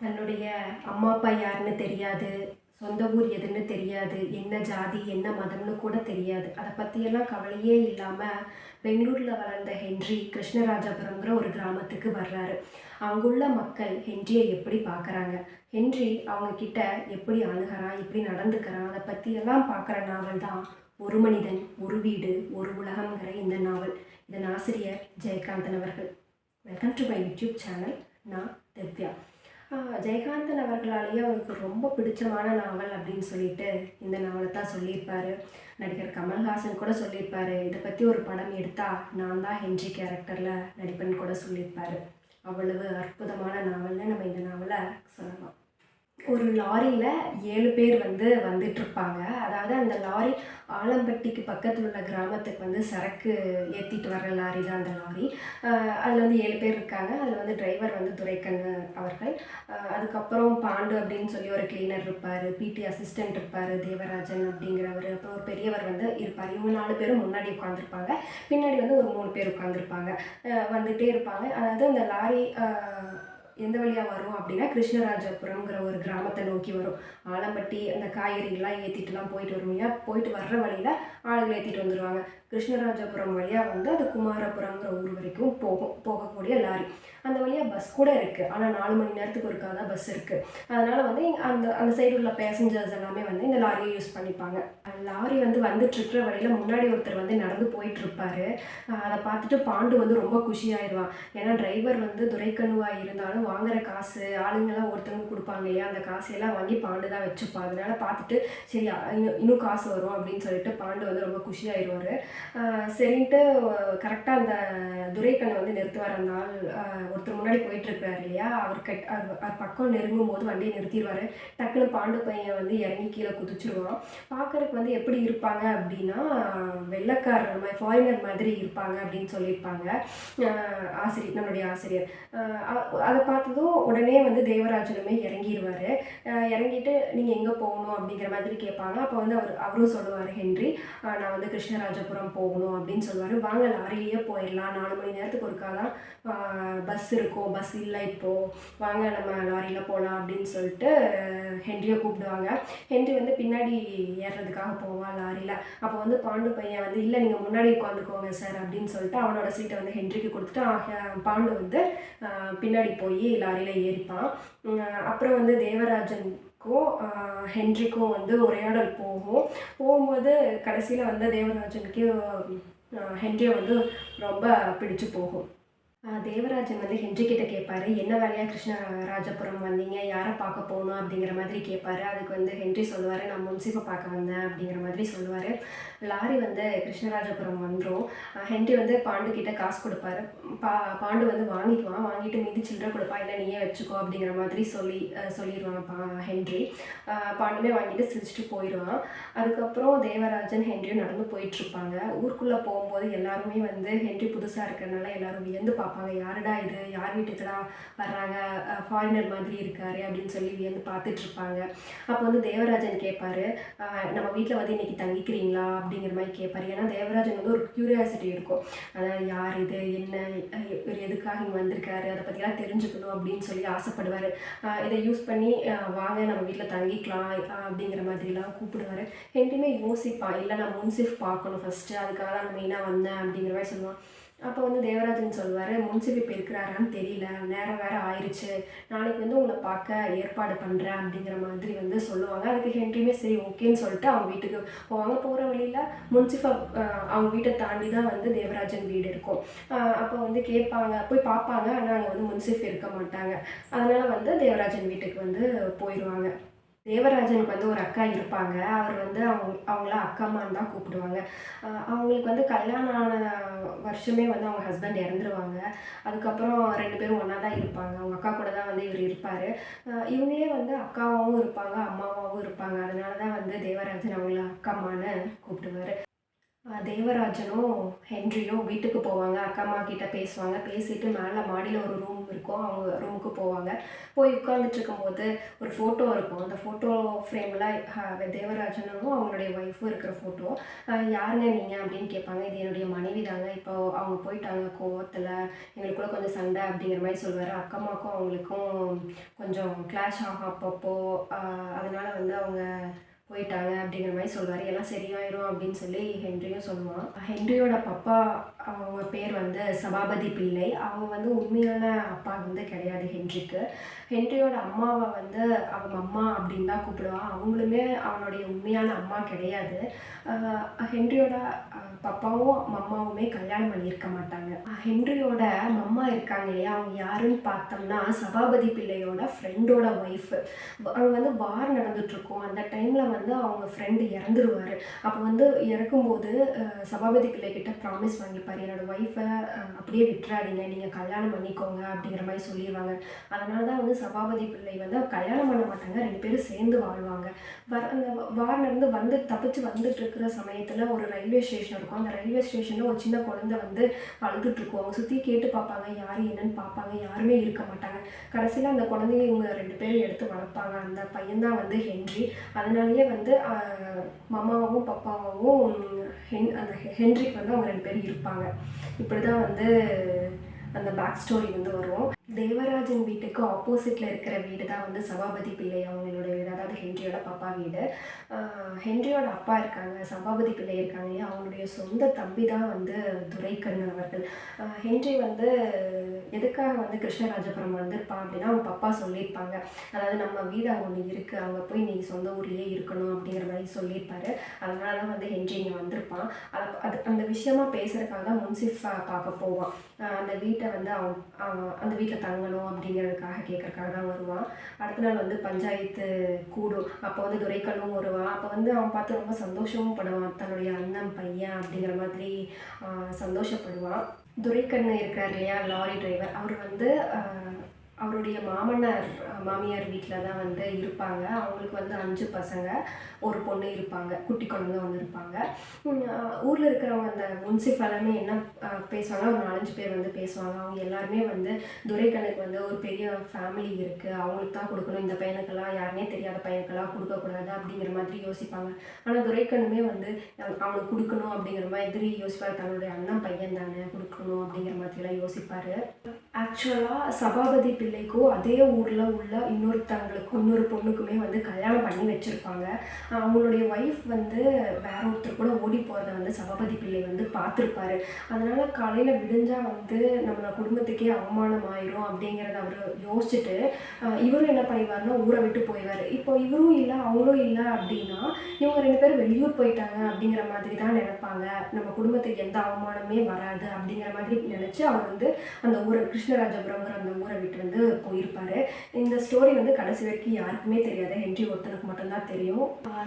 தன்னுடைய அம்மா அப்பா யாருன்னு தெரியாது சொந்த ஊர் எதுன்னு தெரியாது என்ன ஜாதி என்ன மதம்னு கூட தெரியாது. அதை பற்றியெல்லாம் கவலையே இல்லாமல் பெங்களூரில் வளர்ந்த ஹென்றி கிருஷ்ணராஜபுரம்ங்கிற ஒரு கிராமத்துக்கு வர்றாரு. அங்குள்ள மக்கள் ஹென்ரியை எப்படி பார்க்குறாங்க ஹென்றி அவங்கக்கிட்ட எப்படி அணுகிறான் எப்படி நடந்துக்கிறான் அதை பற்றியெல்லாம் பார்க்குற நாவல் தான் ஒரு மனிதன் ஒரு வீடு ஒரு உலகம்ங்கிற இந்த நாவல். இதன் ஆசிரியர் ஜெயகாந்தன் அவர்கள். Welcome to my YouTube channel நான் திவ்யா. ஜெயகாந்தன் அவர்களாலேயே அவருக்கு ரொம்ப பிடிச்சமான நாவல் அப்படின்னு சொல்லிட்டு இந்த நாவலை தான் சொல்லியிருப்பாரு. நடிகர் கமல்ஹாசன் கூட சொல்லியிருப்பார். இதை பற்றி ஒரு படம் எடுத்தால் நான் தான் ஹென்றி கேரக்டரில் நடிப்பேன்னு கூட சொல்லியிருப்பார். அவ்வளவு அற்புதமான நாவல்னு நம்ம இந்த நாவலை சொல்லலாம். ஒரு லாரியில் ஏழு பேர் வந்து வந்துட்டுருப்பாங்க அதாவது அந்த லாரி ஆலம்பட்டிக்கு பக்கத்தில் உள்ள கிராமத்துக்கு வந்து சரக்கு ஏற்றிட்டு வர்ற லாரி தான் அந்த லாரி. அதில் வந்து ஏழு பேர் இருக்காங்க. அதில் வந்து டிரைவர் வந்து துரைக்கண்ணு அவர்கள். அதுக்கப்புறம் பாண்டு அப்படின்னு சொல்லி ஒரு கிளீனர் இருப்பார். பிடி அசிஸ்டன்ட் இருப்பார் தேவராஜன் அப்படிங்கிறவர். அப்புறம் ஒரு பெரியவர் வந்து இருப்பார். இவங்க நாலு பேரும் முன்னாடி உட்காந்துருப்பாங்க பின்னாடி வந்து ஒரு மூணு பேர் உட்காந்துருப்பாங்க வந்துகிட்டே இருப்பாங்க. அதாவது அந்த லாரி எந்த வழியாக வரும் அப்படின்னா கிருஷ்ணராஜபுரம்ங்கிற ஒரு கிராமத்தை நோக்கி வரும். ஆலம்பட்டி அந்த காய்கறிகள்லாம் ஏற்றிட்டுலாம் போயிட்டு வரும் இல்லையா? போயிட்டு வர்ற வழியில் ஆளுங்களை ஏற்றிட்டு வந்துடுவாங்க கிருஷ்ணராஜபுரம் வழியாக வந்து அது குமாரபுரம்ங்கிற ஊர் வரைக்கும் போகும் போகக்கூடிய லாரி. அந்த வழியாக பஸ் கூட இருக்குது ஆனால் நாலு மணி நேரத்துக்கு ஒருக்கா தான் பஸ் இருக்குது அதனால் வந்து அந்த அந்த சைடு உள்ள பேசஞ்சர்ஸ் எல்லாமே வந்து இந்த லாரியை யூஸ் பண்ணிப்பாங்க. லாரி வந்து வந்துட்டு இருக்கிற வழியில் முன்னாடி ஒருத்தர் வந்து நடந்து போயிட்டுருப்பாரு அதை பார்த்துட்டு பாண்டு வந்து ரொம்ப குஷியாயிடுவான். ஏன்னா டிரைவர் வந்து துரைக்கண்ணுவாக இருந்தாலும் வாங்குற காசு ஆளுங்கெல்லாம் ஒருத்தவங்க கொடுப்பாங்க இல்லையா? அந்த காசையெல்லாம் வாங்கி பாண்டு தான் வச்சுப்பான் அதனால பார்த்துட்டு சரி இன்னும் இன்னும் காசு வரும் அப்படின்னு சொல்லிட்டு பாண்டு வந்து ரொம்ப குஷியாயிடுவார் சரின்ட்டு கரெக்டாக அந்த துரைக்கண்ணை வந்து நிறுத்துவார். அந்த ஆள் ஒருத்தர் முன்னாடி போயிட்டுருக்கிறார் இல்லையா? அவர் கட் அவர் பக்கம் நெருங்கும் போது வண்டியை நிறுத்திடுவார் டக்குன்னு பாண்டு பையன் வந்து இறங்கி கீழே குதிச்சிருவான். பார்க்குறதுக்கு வந்து எப்படி இருப்பாங்க அப்படின்னா வெள்ளைக்காரர் மாதிரி ஃபாரினர் மாதிரி இருப்பாங்க அப்படின்னு சொல்லியிருப்பாங்க. ஆசிரியர் நம்மளுடைய ஆசிரியர். அதை அ- அதை பார்த்ததும் உடனே வந்து தேவராஜனுமே இறங்கிடுவார் இறங்கிட்டு நீங்கள் எங்கே போகணும் அப்படிங்கிற மாதிரி கேட்பாங்க. அப்போ வந்து அவர் அவரும் சொல்லுவார் ஹென்றி நான் வந்து கிருஷ்ணராஜபுரம் போகணும் அப்படின்னு சொல்லுவார். வாங்க லாரிலேயே போயிடலாம். நாலு மணி நேரத்துக்கு ஒருக்கா தான் பஸ் இருக்கும். பஸ் இல்லை இப்போது வாங்க நம்ம லாரியில் போகலாம் அப்படின்னு சொல்லிட்டு ஹென்ரியை கூப்பிடுவாங்க. ஹென்றி வந்து பின்னாடி ஏறுறதுக்காக போவான் லாரியில். அப்போ வந்து பாண்டு பையன் வந்து இல்லை நீங்கள் முன்னாடி உட்காந்துக்கோங்க சார் அப்படின்னு சொல்லிட்டு அவனோட சீட்டை வந்து ஹென்ரிக்கு கொடுத்துட்டு பாண்டு வந்து பின்னாடி போய் லாரியில் ஏறிப்பான். அப்புறம் வந்து தேவராஜனுக்கும் ஹென்றிக்கும் ஹென்ரிக்கும் வந்து உரையாடல் போகும். போகும்போது கடைசியில் வந்து தேவராஜனுக்கு ஹென்ரியை வந்து ரொம்ப பிடிச்சு போகும். தேவராஜன் வந்து ஹென்றி கிட்ட கேட்பாரு என்ன வேலையாக கிருஷ்ணராஜபுரம் வந்தீங்க? யாரை பார்க்க போகணும்? அப்படிங்கிற மாதிரி கேட்பாரு அதுக்கு வந்து ஹென்றி சொல்லுவார் நான் முன்சிப்பை பார்க்க வந்தேன் அப்படிங்கிற மாதிரி சொல்லுவார். லாரி வந்து கிருஷ்ணராஜபுரம் வந்துடும் ஹென்றி வந்து பாண்டு கிட்ட காசு கொடுப்பாரு. பா பாண்டு வந்து வாங்கிக்குவான். வாங்கிட்டு மீதி சில்லறை கொடுப்பா. இல்லை நீயே வச்சுக்கோ அப்படிங்கிற மாதிரி சொல்லி சொல்லிடுவான் பா ஹென்றி பாண்டுமே வாங்கிட்டு சிரிச்சிட்டு போயிடுவான் அதுக்கப்புறம் தேவராஜன் ஹென்ரியும் நடந்து போயிட்டு இருப்பாங்க. ஊருக்குள்ளே போகும்போது எல்லாருமே வந்து ஹென்றி புதுசாக இருக்கிறதுனால எல்லாரும் வியந்து பார்ப்பாங்க. யாருடா இது? யார் வீட்டுக்குடா வர்றாங்க? ஃபாரினர் மாதிரி இருக்காரு அப்படின்னு சொல்லி வியந்து பார்த்துட்டு இருப்பாங்க. அப்போ வந்து தேவராஜன் கேட்பாரு நம்ம வீட்டில் வந்து இன்னைக்கு தங்கிக்கிறீங்களா? அப்படிங்கிற மாதிரி கேட்பாரு ஏன்னா தேவராஜன் வந்து ஒரு க்யூரியாசிட்டி இருக்கும். அதாவது யார் இது? என்ன? இவர் எதுக்காக இங்கே வந்திருக்காரு? அதை பற்றிலாம் தெரிஞ்சுக்கணும் அப்படின்னு சொல்லி ஆசைப்படுவார். இதை யூஸ் பண்ணி வாங்க நம்ம வீட்டில் தங்கிக்கலாம் அப்படிங்கிற மாதிரிலாம் கூப்பிடுவார். என்னையுமே யோசிப்பான். இல்லை நான் முன்சிஃப் பார்க்கணும் ஃபஸ்ட்டு அதுக்காக தான் மெயினாக வந்தேன் அப்படிங்கிற மாதிரி சொல்லுவான். அப்போ வந்து தேவராஜன் சொல்லுவார் முன்சிஃப் இப்போ இருக்கிறாரான்னு தெரியல நேரம் வேறு ஆயிடுச்சு நாளைக்கு வந்து உங்களை பார்க்க ஏற்பாடு பண்ணுறேன் அப்படிங்கிற மாதிரி வந்து சொல்லுவாங்க. அதுக்கு ஹென்றியுமே சரி ஓகேன்னு சொல்லிட்டு அவங்க வீட்டுக்கு போவாங்க. போகிற வழியில் முன்சிஃபை அவங்க வீட்டை தாண்டி தான் வந்து தேவராஜன் வீடு இருக்கும். அப்போ வந்து கேட்பாங்க போய் பார்ப்பாங்க. ஆனால் அங்கே வந்து முன்சிஃப் இருக்க மாட்டாங்க. அதனால் வந்து தேவராஜன் வீட்டுக்கு வந்து போயிடுவாங்க தேவராஜனுக்கு வந்து ஒரு அக்கா இருப்பாங்க. அவர் வந்து அவங்க அவங்கள அக்காமான்னு தான் கூப்பிடுவாங்க. அவங்களுக்கு வந்து கல்யாணம் ஆன வருஷமே வந்து அவங்க ஹஸ்பண்ட் இறந்துருவாங்க. அதுக்கப்புறம் ரெண்டு பேரும் ஒன்றா தான் இருப்பாங்க. அவங்க அக்கா கூட தான் வந்து இவர் இருப்பார். இவங்களே வந்து அக்காவாகவும் இருப்பாங்க அம்மாவாகவும் இருப்பாங்க. அதனால தான் வந்து தேவராஜன் அவங்கள அக்காமான்னு கூப்பிடுவார். தேவராஜனும் ஹென்ரியும் வீட்டுக்கு போவாங்க. அக்கா அம்மா கிட்ட பேசுவாங்க. பேசிட்டு மேலே மாடியில் ஒரு ரூம் இருக்கும். அவங்க ரூமுக்கு போவாங்க. போய் உட்காந்துட்டு இருக்கும்போது ஒரு ஃபோட்டோ இருக்கும். அந்த ஃபோட்டோ ஃப்ரேமில் தேவராஜனும் அவங்களுடைய ஒய்ஃபும் இருக்கிற ஃபோட்டோ யாருங்க நீங்கள் அப்படின்னு கேட்பாங்க. இது என்னுடைய மனைவி தாங்க. இப்போ அவங்க போயிட்டாங்க கோவத்தில். எங்களுக்குள்ள கொஞ்சம் சண்டை அப்படிங்கிற மாதிரி சொல்லுவார். அக்கம்மாக்கும் அவங்களுக்கும் கொஞ்சம் கிளாஷ் ஆகும் அப்பப்போ. அதனால் வந்து அவங்க போயிட்டாங்க அப்படிங்கிற மாதிரி சொல்கிறாரு எல்லாம் சரியாயிரும் அப்படின்னு சொல்லி ஹென்ரியும் சொல்லுவான். ஹென்ரியோட பப்பா அவங்க பேர் வந்து சபாபதி பிள்ளை. அவங்க வந்து உண்மையான அப்பா வந்து கிடையாது ஹென்ரிக்கு ஹென்ரியோட அம்மாவை வந்து அவங்க அம்மா அப்படின்னு தான் கூப்பிடுவான் அவங்களுமே அவனுடைய உண்மையான அம்மா கிடையாது. ஹென்ரியோட பப்பாவும் மம்மாவுமே கல்யாணம் பண்ணியிருக்க மாட்டாங்க. ஹென்ரியோட மம்மா இருக்காங்க இல்லையா? அவங்க யாருன்னு பார்த்தோம்னா சபாபதி பிள்ளையோட ஃப்ரெண்டோட ஒய்ஃபு அவங்க வந்து வார் நடந்துட்டுருக்கோம். அந்த டைமில் வந்து அவங்க ஃப்ரெண்டு இறந்துருவார். அப்போ வந்து இறக்கும்போது சபாபதி பிள்ளைக்கிட்ட ப்ராமிஸ் வாங்கிப்பார். என்னோட ஒய்ஃபை அப்படியே விட்டுறாதீங்க. நீங்கள் கல்யாணம் பண்ணிக்கோங்க அப்படிங்கிற மாதிரி சொல்லிடுவாங்க அதனால தான் வந்து சபாபதி பிள்ளை வந்து கல்யாணம் பண்ண மாட்டாங்க. ரெண்டு பேரும் சேர்ந்து வாழ்வாங்க. வர அந்த வார் வந்து தப்பிச்சு வந்துட்டு இருக்கிற சமயத்தில் ஒரு ரயில்வே ஸ்டேஷன் இருக்கும். அந்த ரயில்வே ஸ்டேஷனில் ஒரு சின்ன குழந்தை வந்து அழுதுட்ருக்கும் அவங்க சுற்றி கேட்டு பார்ப்பாங்க. யார் என்னன்னு பார்ப்பாங்க. யாருமே இருக்க மாட்டாங்க. கடைசியில் அந்த குழந்தைய இவங்க ரெண்டு பேரும் எடுத்து வளர்ப்பாங்க. அந்த பையன்தான் வந்து ஹென்றி. அதனாலேயே வந்து ஆஹ், மம்மாவும் பப்பாவும் ஹென் அந்த ஹென்ரிக் வந்து அவங்க ரெண்டு பேரும் இருப்பாங்க. இப்படி தான் வந்து அந்த பேக் ஸ்டோரி வந்து வரும். தேவராஜன் வீட்டுக்கு ஆப்போசிட்டில் இருக்கிற வீடு தான் வந்து சபாபதி பிள்ளை அவங்களோட வீடு அதாவது ஹென்ரியோட பாப்பா வீடு. ஹென்ரியோட அப்பா இருக்காங்க சபாபதி பிள்ளை இருக்காங்க இல்லையா? அவங்களுடைய சொந்த தம்பி தான் வந்து துரைக்கண்ணு அவர்கள். ஹென்றி வந்து எதுக்காக வந்து கிருஷ்ணராஜபுரம் வந்திருப்பான் அப்படின்னா அவங்க பப்பா சொல்லியிருப்பாங்க. அதாவது நம்ம வீடு அங்கே ஒன்று இருக்குது அங்கே போய் நீ சொந்த ஊர்லேயே இருக்கணும் அப்படிங்கிற மாதிரி சொல்லியிருப்பாரு. அதனால தான் வந்து ஹென்றி இங்கே வந்திருப்பான். அதை அது அந்த விஷயமா பேசுகிறக்காக தான் முன்சிஃபா பார்க்க போவான். அந்த வீட்டை வந்து அவன் அந்த வீட்டில் தங்கணும் அப்படிங்கிறதுக்காக கேட்கறதுக்காக தான் வருவான் அடுத்த நாள் வந்து பஞ்சாயத்து கூடும். அப்போ வந்து துரைக்கண்ணும் வருவான் அப்போ வந்து அவன் பார்த்து ரொம்ப சந்தோஷமும் படுவான் தன்னுடைய அண்ணன் பையன் அப்படிங்கிற மாதிரி சந்தோஷப்படுவான் துரைக்கண்ணு இருக்கார் இல்லையா லாரி டிரைவர் அவர் வந்து அவருடைய மாமனார் மாமியார் வீட்டில் தான் வந்து இருப்பாங்க. அவங்களுக்கு வந்து அஞ்சு பசங்க ஒரு பொண்ணு இருப்பாங்க குட்டி குழந்தை வந்து இருப்பாங்க. ஊரில் இருக்கிறவங்க அந்த முன்சிப் எல்லாமே என்ன பேசுவாங்க ஒரு நாலஞ்சு பேர் வந்து பேசுவாங்க. அவங்க எல்லாருமே வந்து துரைக்கண்ணுக்கு வந்து ஒரு பெரிய ஃபேமிலி இருக்குது அவங்களுக்கு தான் கொடுக்கணும். இந்த பையனுக்கெல்லாம் யாருமே தெரியாத பையனுக்கெல்லாம் கொடுக்கக்கூடாது அப்படிங்கிற மாதிரி யோசிப்பாங்க. ஆனால் துரைக்கண்ணுமே வந்து அவனுக்கு கொடுக்கணும் அப்படிங்கிற மாதிரி யோசிப்பார். தன்னுடைய அண்ணன் பையன் தானே கொடுக்கணும் அப்படிங்கிற மாதிரிலாம் யோசிப்பார். ஆக்சுவலாக சபாபதி பிள்ளைக்கும் அதே ஊரில் உள்ள இன்னொருத்தவங்களுக்கும் இன்னொரு பொண்ணுக்குமே வந்து கல்யாணம் பண்ணி வச்சுருப்பாங்க. அவங்களுடைய ஒய்ஃப் வந்து வேற ஒருத்தர் கூட ஓடி போகிறத வந்து சபாபதி பிள்ளை வந்து பார்த்துருப்பாரு. அதனால் காலையில் விடிஞ்சால் வந்து நம்மளோட குடும்பத்துக்கே அவமானம் ஆயிரும் அப்படிங்கிறத அவர் யோசிச்சுட்டு இவரும் என்ன பண்ணிடுவாருன்னா ஊரை விட்டு போயிடுவார் இப்போ இவரும் இல்லை அவங்களும் இல்லை அப்படின்னா இவங்க ரெண்டு பேரும் வெளியூர் போயிட்டாங்க அப்படிங்கிற மாதிரி தான் நினைப்பாங்க. நம்ம குடும்பத்துக்கு எந்த அவமானமே வராது அப்படிங்கிற மாதிரி நினச்சி அவர் வந்து அந்த ஊரை கிருஷ்ணராஜபுரம்ங்கிற அந்த ஊரை விட்டு வந்து போயிருப்பாரு. இந்த ஸ்டோரி வந்து கடைசி வரைக்கும் யாருக்குமே தெரியாது ஹென்றி ஒருத்தனுக்கு மட்டும்தான் தெரியும்.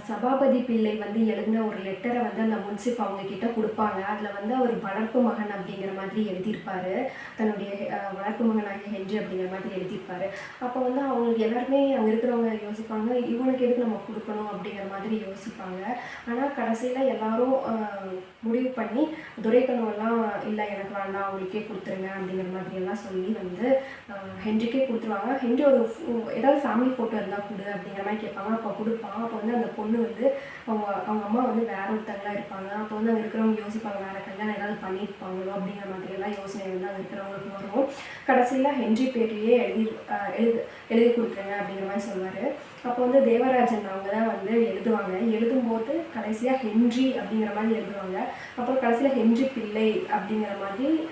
சபாபதி பிள்ளை வந்து எழுதின ஒரு லெட்டரை வந்து அந்த முன்சிப் அவங்க கிட்ட கொடுப்பாங்க. அதில் வந்து அவர் வளர்ப்பு மகன் அப்படிங்கிற மாதிரி எழுதியிருப்பாரு. தன்னுடைய வளர்ப்பு மகனாகிய ஹென்றி அப்படிங்கிற மாதிரி எழுதியிருப்பாரு. அப்போ வந்து அவங்களுக்கு எல்லாருமே அங்கே இருக்கிறவங்க யோசிப்பாங்க இவனுக்கு எதுக்கு நம்ம கொடுக்கணும்? அப்படிங்கிற மாதிரி யோசிப்பாங்க. ஆனால் கடைசியில் எல்லாரும் முடிவு பண்ணி துரைக்கணுவெல்லாம் இல்லை எனக்கு வேண்டாம் அவங்களுக்கே கொடுத்துருங்க அப்படிங்கிற மாதிரி எல்லாம் சொல்லி வந்து ஆஹ் ஹென்ரிக்கே கொடுத்துருவாங்க. ஹென்றி ஒரு ஃபோ- ஏதாவது ஃபேமிலி ஃபோட்டோ இருந்தால் கொடு அப்படிங்கிற மாதிரி கேட்பாங்க. அப்போ கொடுப்பான் அப்போ வந்து அந்த பொண்ணு வந்து அவங்க அவங்க அம்மா வந்து வேற ஒருத்தங்களா இருப்பாங்க. அப்போ வந்து அங்கே இருக்கிறவங்க யோசிப்பாங்க வேற கல்யாணம் ஏதாவது பண்ணியிருப்பாங்களோ? அப்படிங்கிற மாதிரி எல்லாம் யோசனை வந்து அங்கே இருக்கிறவங்களுக்கு வரும். கடைசியில் ஹென்றி பேர்லேயே எழுதி எழுது எழுதி கொடுத்துருங்க அப்படிங்கிற மாதிரி சொல்லுவார் அப்போ வந்து தேவராஜன் அவங்க தான் வந்து எழுதுவாங்க. எழுதும்போது கடைசியாக ஹென்றி அப்படிங்கிற மாதிரி எழுதுவாங்க. அப்புறம் கடைசியில் ஹென்றி பிள்ளை அப்படிங்கிற மாதிரி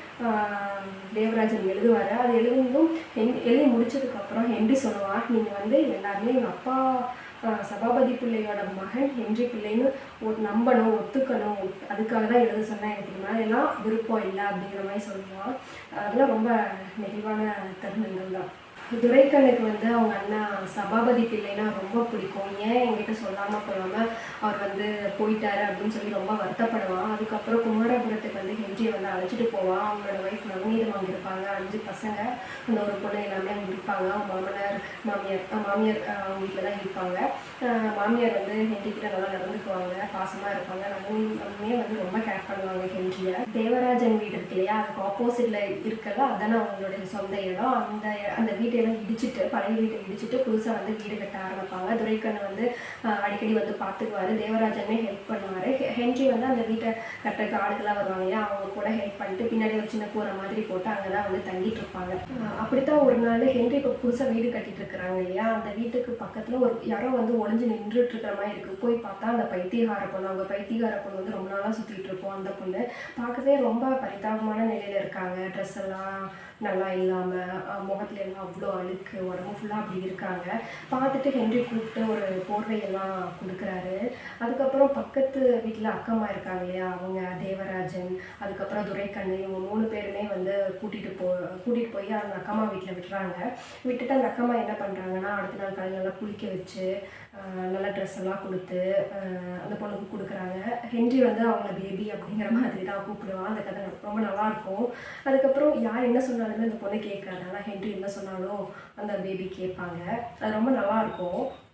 தேவராஜன் எழுதுவார். அது எழுதும் ஹென் எழுதி முடிச்சதுக்கப்புறம் ஹென்றி சொல்லுவான் நீங்கள் வந்து எல்லாருமே எங்கள் அப்பா சபாபதி பிள்ளையோட மகன் ஹென்றி பிள்ளைன்னு நம்பணும் ஒத்துக்கணும். அதுக்காக தான் எழுத சொன்னேன். எனக்கு இது எல்லாம் விருப்பம் இல்லை அப்படிங்கிற மாதிரி சொல்லுவான் அதெல்லாம் ரொம்ப நெகிழ்வான தருணங்கள் தான். துரைக்கண்ணுக்கு வந்து அவங்க அண்ணா சபாபதி பிள்ளைனா ரொம்ப பிடிக்கும். ஏன் என்கிட்ட சொல்லாமல் கொள்ளாமல் அவர் வந்து போயிட்டாரு அப்படின்னு சொல்லி ரொம்ப வருத்தப்படுவான். அதுக்கப்புறம் குமாரபுரத்துக்கு வந்து ஹென்றி வந்து அழைச்சிட்டு போவான். அவங்களோட ஒய்ஃப் நவநீதம் வாங்கியிருப்பாங்க. அஞ்சு பசங்க அந்த ஒரு பொண்ணு எல்லாமே அவங்க இருப்பாங்க. அவங்க மாமனார் மாமியார் மாமியார் அவங்க வீட்டில் தான் இருப்பாங்க. மாமியார் வந்து ஹென்றி கிட்ட நல்லா நடந்துக்குவாங்க. பாசமாக இருப்பாங்க. நவநீதமே வந்து ரொம்ப கேர் பண்ணுவாங்க ஹென்ரியை தேவராஜன் வீடு இருக்கு இல்லையா? அதுக்கு ஆப்போசிட்டில் இருக்கல அதான் அவங்களுடைய சொந்த இடம். அந்த அந்த வீட்டையெல்லாம் இடிச்சிட்டு பழைய வீட்டை இடிச்சிட்டு புதுசாக வந்து வீடு கட்ட ஆரம்பிப்பாங்க. துரைக்கண்ணை வந்து அடிக்கடி வந்து பார்த்துக்குவாரு தேவராஜனே ஹெல்ப் பண்ணுவார். ஹென்றி வந்து அந்த வீட்டை கட்டுறதுக்கு ஆளுக்கெல்லாம் வருவாங்க இல்லையா? அவங்க கூட ஹெல்ப் பண்ணிட்டு பின்னாடி ஒரு சின்ன கூரை மாதிரி போட்டு அங்கே தான் வந்து தங்கிட்டு இருப்பாங்க. அப்படித்தான் ஒரு நாள் ஹென்றி இப்போ புதுசாக வீடு கட்டிட்டு இருக்கிறாங்க இல்லையா? அந்த வீட்டுக்கு பக்கத்தில் ஒரு யாரோ வந்து ஒளிஞ்சு நின்றுட்டு இருக்கிற மாதிரி இருக்குது போய் பார்த்தா அந்த பைத்தியகார பொண்ணு அவங்க பைத்தியகார பொண்ணு வந்து ரொம்ப நாளாக சுற்றிட்டு இருப்போம் அந்த பொண்ணு. பார்க்கவே ரொம்ப பரிதாபமான நிலையில் இருக்காங்க. ட்ரெஸ் எல்லாம் நல்லா இல்லாமல் முகத்துல எல்லாம் அவ்வளோ அழுக்கு உடம்பு ஃபுல்லாக அப்படி இருக்காங்க. பார்த்துட்டு ஹென்றி கூப்பிட்டு ஒரு போர்வையெல்லாம் கொடுக்குறாரு. அதுக்கப்புறம் பக்கத்து வீட்டில் அக்கம்மா இருக்காங்க இல்லையா? அவங்க தேவராஜன் அதுக்கப்புறம் துரைக்கண்ணு இவங்க மூணு பேருமே வந்து கூட்டிகிட்டு போ கூட்டிகிட்டு போய் அந்த அக்கம்மா வீட்டில் விட்டுறாங்க. விட்டுட்டு அந்த அக்கம்மா என்ன பண்ணுறாங்கன்னா அடுத்த நாள் காலையில் நல்லா குளிக்க வச்சு நல்லா நல்ல ட்ரெஸ் எல்லாம் கொடுத்து அந்த பொண்ணுக்கு கொடுக்குறாங்க. ஹென்றி வந்து அவங்கள பேபி அப்படிங்கிற மாதிரி தான் கூப்பிடுவான் அந்த கதை ரொம்ப நல்லா இருக்கும். அதுக்கப்புறம் யார் என்ன சொன்னாலுமே அந்த பொண்ணு கேட்காது. ஆனால் ஹென்றி என்ன சொன்னாலும் அந்த பேபி கேட்பாங்க. அது ரொம்ப நல்லா இருக்கும்.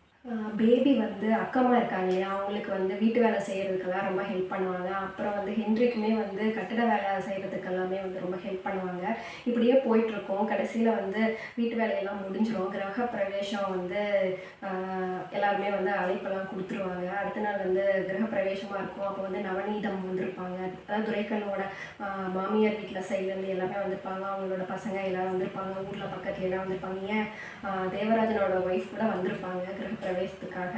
பேபி வந்து அக்கம்மா இருக்காங்க இல்லையா? அவங்களுக்கு வந்து வீட்டு வேலை செய்கிறதுக்கெல்லாம் ரொம்ப ஹெல்ப் பண்ணுவாங்க. அப்புறம் வந்து ஹென்ரிக்குமே வந்து கட்டிட வேலை செய்கிறதுக்கு எல்லாமே வந்து ரொம்ப ஹெல்ப் பண்ணுவாங்க. இப்படியே போயிட்டுருக்கோம். கடைசியில் வந்து வீட்டு வேலையெல்லாம் முடிஞ்சிடும் கிரக பிரவேசம் வந்து எல்லாருமே வந்து அழைப்பெல்லாம் கொடுத்துருவாங்க. அடுத்த நாள் வந்து கிரக பிரவேசமாக இருக்கும். அப்போ வந்து நவநீதம் வந்திருப்பாங்க. அதாவது துரைக்கண்ணோட மாமியார் வீட்டில் சைட்லேருந்து எல்லாமே வந்திருப்பாங்க. அவங்களோட பசங்க எல்லாரும் வந்திருப்பாங்க. ஊரில் பக்கத்துல எல்லாம் வந்திருப்பாங்க. ஏன்? தேவராஜனோட ஒய்ஃப் கூட வந்திருப்பாங்க. கிரக பிரவேசத்துக்காக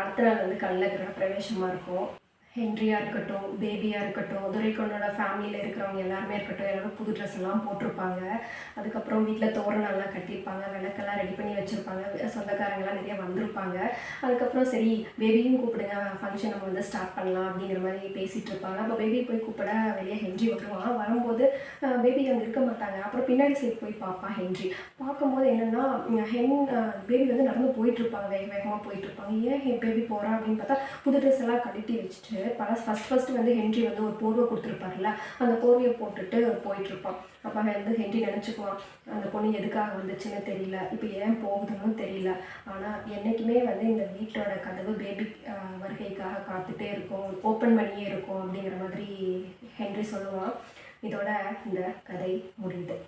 அடுத்த நாள் வந்து கல்ல கிரக பிரவேசமாக இருக்கும். ஹென்ரியாக இருக்கட்டும் பேபியாக இருக்கட்டும் துரைக்கண்ணோட ஃபேமிலியில் இருக்கிறவங்க எல்லாருமே இருக்கட்டும் எல்லாரும் புது ட்ரெஸ் எல்லாம் போட்டிருப்பாங்க. அதுக்கப்புறம் வீட்டில் தோரணெல்லாம் கட்டியிருப்பாங்க விளக்கெல்லாம் ரெடி பண்ணி வச்சுருப்பாங்க சொந்தக்காரங்களாம் நிறைய வந்திருப்பாங்க. அதுக்கப்புறம் சரி பேபியும் கூப்பிடுங்க ஃபங்க்ஷன் நம்ம வந்து ஸ்டார்ட் பண்ணலாம் அப்படிங்கிற மாதிரி பேசிகிட்டு இருப்பாங்க. அப்போ பேபி போய் கூப்பிட வெளியே ஹென்றி வருவான் வரும்போது பேபி அங்கே இருக்க மாட்டாங்க. அப்புறம் பின்னாடி சைடு போய் பார்ப்பான் ஹென்றி பார்க்கும்போது என்னென்னா ஹென் பேபி வந்து நடந்து போயிட்டுருப்பாங்க வேக வேகமாக போயிட்டுருப்பாங்க ஏன் ஹென் பேபி போகிறான் அப்படின்னு பார்த்தா புது ட்ரெஸ் எல்லாம் கழட்டி வச்சுட்டு பல ஃபஸ்ட் ஃபஸ்ட்டு வந்து ஹென்றி வந்து ஒரு போர்வை கொடுத்துருப்பார்ல அந்த போர்வையை போட்டுட்டு போயிட்டுருப்பான். அப்போ வந்து ஹென்றி நினச்சிக்குவான் அந்த பொண்ணு எதுக்காக வந்துச்சுன்னு தெரியல இப்போ ஏன் போகுதுன்னு தெரியல. ஆனால் என்றைக்குமே வந்து இந்த வீட்டோட கதவு பேபி வருகைக்காக காத்துட்டே இருக்கும் ஓப்பன் பண்ணியே இருக்கும் அப்படிங்கிற மாதிரி ஹென்றி சொல்லுவான். இதோட இந்த கதை முடியுது.